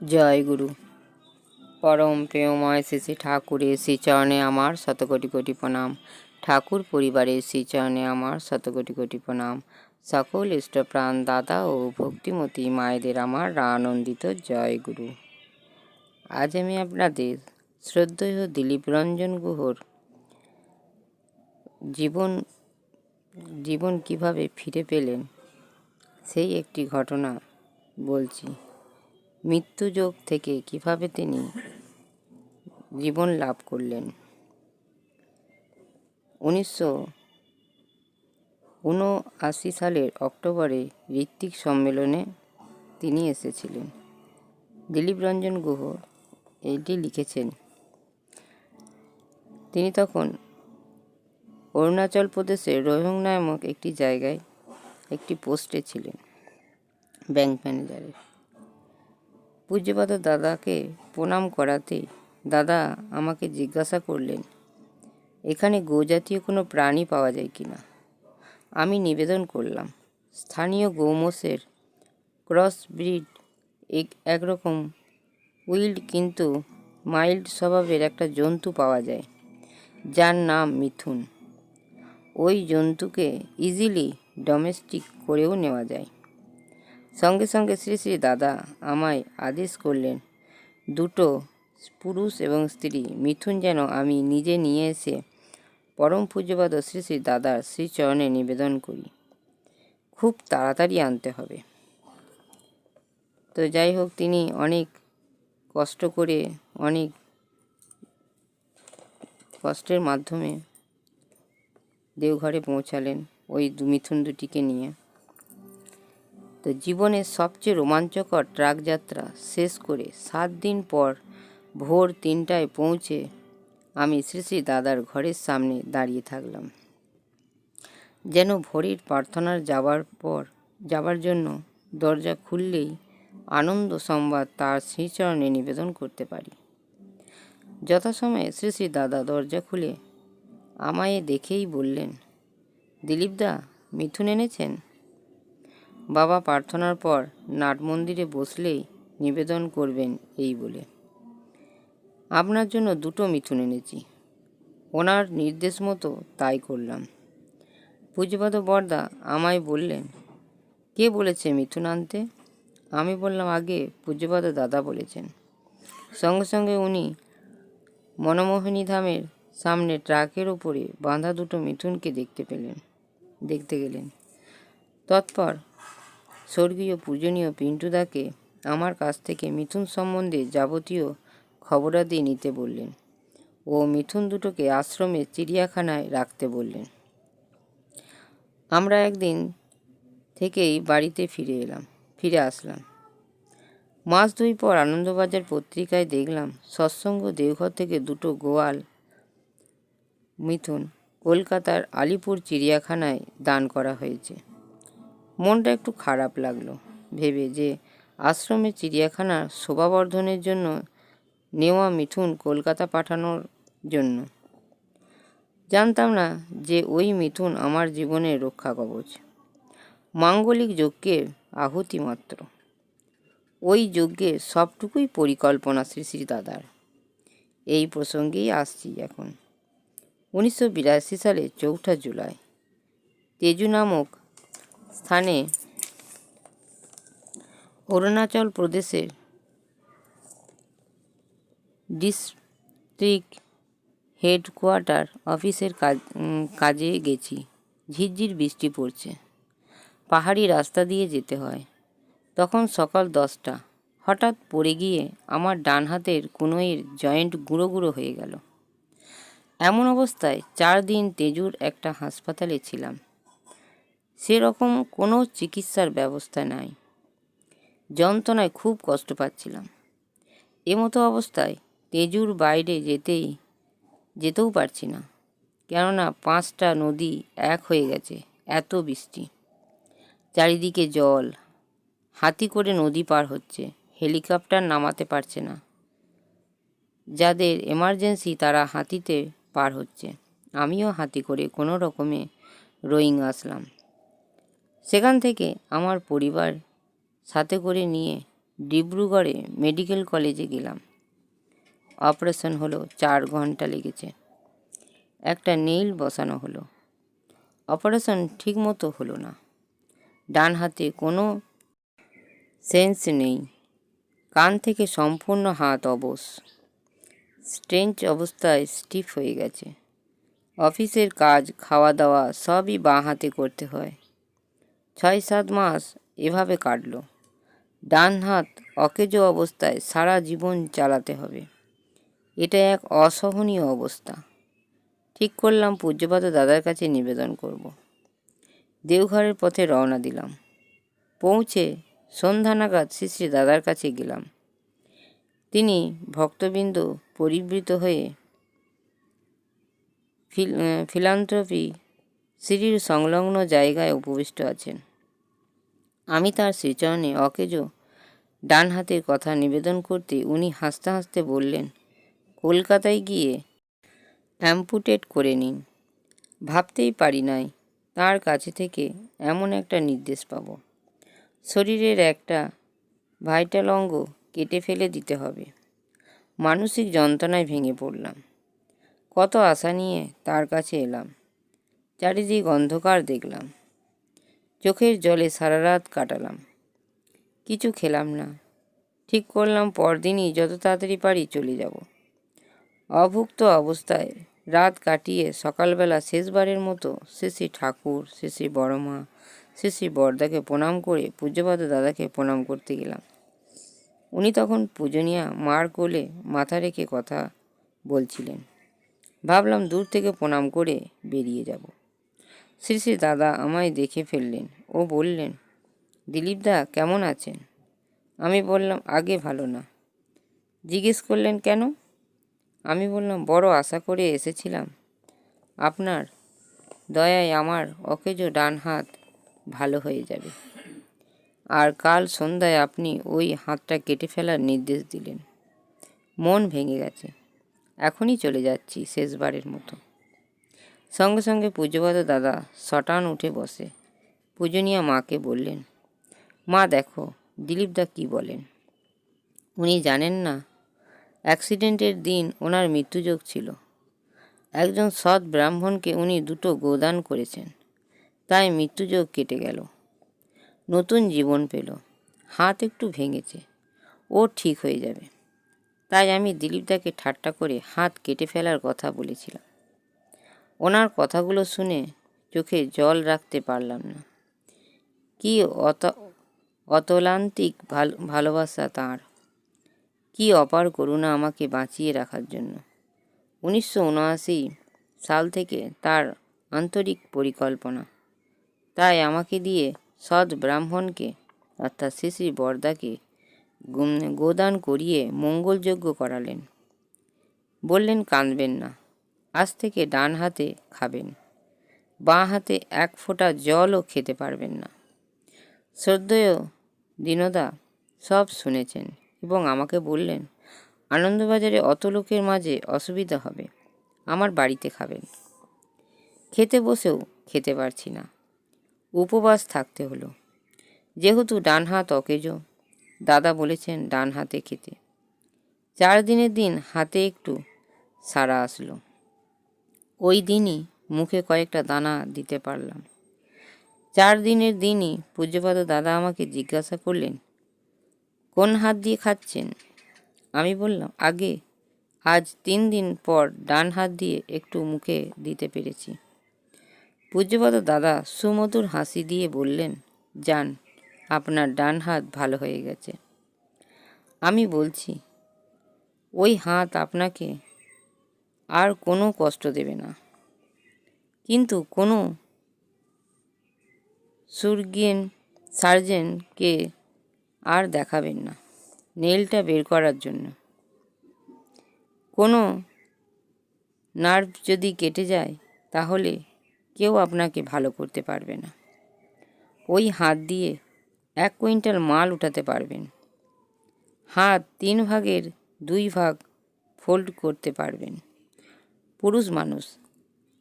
জয় গুরু। পরম প্রেমময় শ্রী শ্রী ঠাকুরের শ্রীচরণে আমার শতকোটি কোটি প্রণাম। ঠাকুর পরিবারের শ্রীচরণে আমার শতকোটি কোটি প্রণাম। সকল ইষ্টপ্রাণ দাদা ও ভক্তিমতী মায়েদের আমার আনন্দিত জয় গুরু। আজ আমি আপনাদের শ্রদ্ধেয় দিলীপ রঞ্জন গুহর জীবন জীবন কীভাবে ফিরে পেলেন, সেই একটি ঘটনা বলছি। মৃত্যুযোগ থেকে কীভাবে তিনি জীবন লাভ করলেন? উনিশশো উনআশি সালের অক্টোবরে ঋত্বিক সম্মেলনে তিনি এসেছিলেন। দিলীপ রঞ্জন গুহ এইটি লিখেছেন, তিনি তখন অরুণাচল প্রদেশের রোহিং নামক একটি জায়গায় একটি পোস্টে ছিলেন, ব্যাংক ম্যানেজারের পূজ্যপাদ দাদাকে প্রণাম করাতে দাদা আমাকে জিজ্ঞাসা করলেন, এখানে গোজাতীয় কোনো প্রাণী পাওয়া যায় কি না? আমি নিবেদন করলাম, স্থানীয় গৌমোষের ক্রস ব্রিড এক, একরকম উইল্ড কিন্তু মাইল্ড স্বভাবের একটা জন্তু পাওয়া যায়, যার নাম মিথুন। ওই জন্তুকে ইজিলি ডোমেস্টিক করেও নেওয়া যায়। সঙ্গে সঙ্গে শ্রী শ্রী দাদা আমায় আদেশ করলেন, দুটো পুরুষ এবং স্ত্রী, মিথুন যেন আমি নিজে নিয়ে এসে পরম পূজ্যপাদ শ্রী শ্রী দাদার শ্রীচরণে নিবেদন করি। খুব তাড়াতাড়ি আনতে হবে। তো যাই হোক, তিনি অনেক কষ্ট করে, অনেক কষ্টের মাধ্যমে দেওঘরে পৌঁছালেন ওই মিথুন দুটিকে নিয়ে। তো জীবনের সবচেয়ে রোমাঞ্চকর ট্রাক যাত্রা শেষ করে সাত দিন পর ভোর তিনটায় পৌঁছে আমি শ্রী শ্রী দাদার ঘরের সামনে দাঁড়িয়ে থাকলাম। যেন ভোরের প্রার্থনার যাবার পর, যাবার জন্য দরজা খুললেই আনন্দ সংবাদ তার শ্রীচরণে নিবেদন করতে পারি। যথাসময়ে শ্রী শ্রী দাদা দরজা খুলে আমায় দেখেই বললেন, দিলীপদা, মিথুন এনেছেন? বাবা প্রার্থনার পর নাট মন্দিরে বসলেই নিবেদন করবেন এই বলে। আপনার জন্য দুটো মিথুন এনেছি। ওনার নির্দেশ মতো তাই করলাম। পূজপাদ বর্দা আমায় বললেন, কে বলেছে মিথুন আনতে? আমি বললাম, আগে পূজ্যপাদ দাদা বলেছেন। সঙ্গে সঙ্গে উনি মনমোহিনী ধামের সামনে ট্রাকের ওপরে বাঁধা দুটো মিথুনকে দেখতে পেলেন, দেখতে গেলেন। তৎপর স্বর্গীয় পূজনীয় পিন্টুদাকে আমার কাছ থেকে মিথুন সম্বন্ধে যাবতীয় খবরাদি নিতে বললেন ও মিথুন দুটোকে আশ্রমে চিড়িয়াখানায় রাখতে বললেন। আমরা একদিন থেকেই বাড়িতে ফিরে এলাম, ফিরে আসলাম। মাস দুই পর আনন্দবাজার পত্রিকায় দেখলাম সৎসঙ্গ দেওঘর থেকে দুটো গোয়াল মিথুন কলকাতার আলিপুর চিড়িয়াখানায় দান করা হয়েছে। মনটা একটু খারাপ লাগল। ভেবে যে আশ্রমে চিড়িয়াখানার শোভাবর্ধনের জন্য নেওয়া মিথুন কলকাতা পাঠানোর জন্য। জানতাম না যে ওই মিথুন আমার জীবনের রক্ষা কবচ। মাঙ্গলিক যজ্ঞের আহুতি মাত্র। ওই যজ্ঞের সবটুকুই পরিকল্পনা শ্রী শ্রী দাদার। এই প্রসঙ্গেই আসছি এখন। উনিশশো বিরাশি সালে চৌঠা জুলাই। তেজু নামক স্থানে অরুণাচল প্রদেশের ডিস্ট্রিক্ট হেডকোয়ার্টার অফিসের কাজ কাজে গেছি। ঝিরঝির বৃষ্টি পড়ছে। পাহাড়ি রাস্তা দিয়ে যেতে হয়। তখন সকাল দশটা। হঠাৎ পড়ে গিয়ে আমার ডান হাতের কোনোয়ের জয়েন্ট গুঁড়ো গুঁড়ো হয়ে গেল। এমন অবস্থায় চার দিন তেজুর একটা হাসপাতালে ছিলাম। সেরকম কোনো চিকিৎসার ব্যবস্থা নাই। যন্ত্রণায় খুব কষ্ট পাচ্ছিলাম। এমতো অবস্থায় তেজুর বাইরে যেতেই, যেতেও পারছি না। কেননা পাঁচটা নদী এক হয়ে গেছে, এত বৃষ্টি। চারিদিকে জল, হাতি করে নদী পার হচ্ছে, হেলিকপ্টার নামাতে পারছে না। যাদের এমার্জেন্সি তারা হাতিতে পার হচ্ছে। আমিও হাতি করে কোনো রকমে রোয়িং আসলাম। সেখান থেকে আমার পরিবার সাথে করে নিয়ে ডিব্রুগড়ে মেডিকেল কলেজে গেলাম। অপারেশন হলো চার ঘণ্টা লেগেছে। একটা নেইল বসানো হলো। অপারেশন ঠিক মতো হলো না। ডান হাতে কোনো সেন্স নেই। কান থেকে সম্পূর্ণ হাত অবশ। স্ট্রেঞ্চ অবস্থায় স্টিফ হয়ে গেছে। অফিসের কাজ খাওয়া দাওয়া সবই বাঁ হাতে করতে হয়। ছয় সাত মাস এভাবে কাটলো। ডান হাত অকেজো অবস্থায় সারা জীবন চালাতে হবে। এটা এক অসহনীয় অবস্থা। ঠিক করলাম পূজ্যপাত দাদার কাছে নিবেদন করব। দেওঘরের পথে রওনা দিলাম। পৌঁছে সন্ধ্যা নাগাদ শ্রী শ্রী দাদার কাছে গেলাম। তিনি ভক্তবৃন্দ পরিবৃত হয়ে ফিল, ফিলান্থ্রপি, সিঁড়ির সংলগ্ন জায়গায় উপবিষ্ট আছেন। আমি তার শ্রীচরণে অকেজো ডান হাতের কথা নিবেদন করতে উনি হাসতে হাসতে বললেন, কলকাতায় গিয়ে অ্যাম্পুটেট করে নিন। ভাবতেই পারি নাই, তার কাছে থেকে এমন একটা নির্দেশ পাব। শরীরের একটা ভাইটাল অঙ্গ কেটে ফেলে দিতে হবে। মানসিক যন্ত্রণায় ভেঙে পড়লাম। কত আশা নিয়ে তার কাছে এলাম। চারিদিক অন্ধকার দেখলাম। চোখের জলে সারা রাত কাটালাম। কিছু খেলাম না। ঠিক করলাম পরদিনই যত তাড়াতাড়ি পারি চলে যাব। অভুক্ত অবস্থায় রাত কাটিয়ে সকালবেলা শেষবারের মতো শ্রী ঠাকুর, শ্রী বড়মা, শ্রী বর্দাকে প্রণাম করে পূজ্যপাদ দাদাকে প্রণাম করতে গেলাম। উনি তখন পূজনীয়া মার কোলে মাথা রেখে কথা বলছিলেন। ভাবলাম দূর থেকে প্রণাম করে বেরিয়ে যাব। শ্রী দাদা আমায় দেখে ফেললেন। ও বললেন দিলীপদা কেমন আছেন? আমি বললাম, আগে ভালো না। জিজ্ঞেস করলেন, কেন? আমি বললাম, বড় আশা করে এসেছিলাম। আপনার দয়ায় আমার অকেজো ডান হাত ভালো হয়ে যাবে। আর কাল সন্ধ্যায় আপনি ওই হাতটা কেটে ফেলার নির্দেশ দিলেন। মন ভেঙে গেছে। এখনই চলে যাচ্ছি শেষবারের মতো। সঙ্গে সঙ্গে পুজোবাদ দাদা সটান উঠে বসে। পূজনীয়া মাকে বললেন, মা দেখো, দিলীপদা কি বলেন? উনি জানেন না, অ্যাক্সিডেন্টের দিন ওনার মৃত্যুযোগ ছিল। একজন সৎ ব্রাহ্মণকে উনি দুটো গোদান করেছেন, তাই মৃত্যুযোগ কেটে গেল। নতুন জীবন পেল, হাত একটু ভেঙেছে, ও ঠিক হয়ে যাবে। তাই আমি দিলীপদাকে ঠাট্টা করে হাত কেটে ফেলার কথা বলেছিলাম। ওনার কথাগুলো শুনে চোখে জল রাখতে পারলাম না। কি অত, অতলান্তিক ভালোবাসা তাঁর। কি অপার করুণা আমাকে বাঁচিয়ে রাখার জন্য। উনিশশো উনআশি সাল থেকে তার আন্তরিক পরিকল্পনা। তাই আমাকে দিয়ে সৎ ব্রাহ্মণকে, অর্থাৎ শ্রী বর্দাকে গোদান করিয়ে মঙ্গলযজ্ঞ করালেন। বললেন, কাঁদবেন না। আজ থেকে ডান হাতে খাবেন। বাঁ হাতে এক ফোঁটা জলও খেতে পারবেন না। শ্রদ্ধেয় দীনদা, সব শুনেছেন এবং আমাকে বললেন, আনন্দবাজারে অত লোকের মাঝে অসুবিধা হবে, আমার বাড়িতে খাবেন। খেতে বসেও খেতে পারছি না। উপবাস থাকতে হলো। যেহেতু ডান হাত অকেজো, দাদা বলেছেন ডান হাতে খেতে। চার দিনের দিন হাতে একটু সারা আসলো। ওই দিনই মুখে কয়েকটা দানা দিতে পারলাম। চার দিনের দিনই পূজ্যপাদ দাদা আমাকে জিজ্ঞাসা করলেন, কোন হাত দিয়ে খাচ্ছেন? আমি বললাম, আগে, আজ তিন দিন পর ডান হাত দিয়ে একটু মুখে দিতে পেরেছি। পূজ্যপাদ দাদা সুমধুর হাসি দিয়ে বললেন, যান, আপনার ডান হাত ভালো হয়ে গেছে। আমি বলছি, ওই হাত আপনাকে আর কোনো কষ্ট দেবে না। কিন্তু কোনো সুরগিয়েন সার্জেনকে আর দেখাবেন না নেলটা বের করার জন্য। কোনো নার্ভ যদি কেটে যায়, তাহলে কেউ আপনাকে ভালো করতে পারবে না। ওই হাত দিয়ে এক কুইন্টাল মাল উঠাতে পারবেন। হাত তিন ভাগের দুই ভাগ ফোল্ড করতে পারবেন। পুরুষ মানুষ।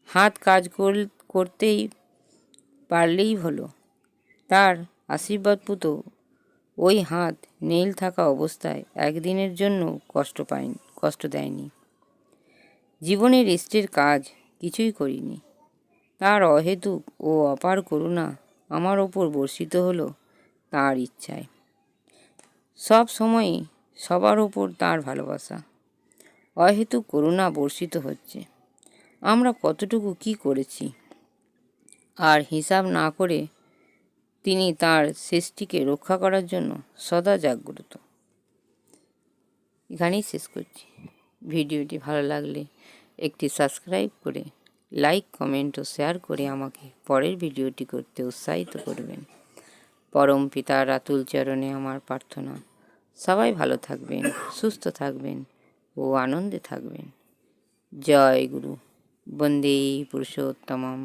হাত কাজ করতেই পারলেই হলো। তার আশীর্বাদপুত ওই হাত নীল থাকা অবস্থায় একদিনের জন্য কষ্ট পায়নি কষ্ট দেয়নি। জীবনের ইষ্টের কাজ কিছুই করিনি। তার অহেতুক ও অপার করুণা আমার ওপর বর্ষিত হলো তার ইচ্ছায়। সব সময়ই সবার ওপর তার ভালোবাসা। অহেতুক করুণা বর্ষিত হচ্ছে। আমরা কতটুকু কি করেছি? আর হিসাব না করে তিনি তার শেষটিকে রক্ষা করার জন্য সদা জাগ্রত। এখানেই শেষ করছি। ভিডিওটি ভালো লাগলে একটি সাবস্ক্রাইব করে, লাইক, কমেন্ট ও শেয়ার করে আমাকে পরের ভিডিওটি করতে উৎসাহিত করবেন। পরম পিতার আতুল চরণে আমার প্রার্থনা। সবাই ভালো থাকবেন, সুস্থ থাকবেন ও আনন্দে থাকবেন। জয় গুরু। বন্দে পুরুষোত্তমম।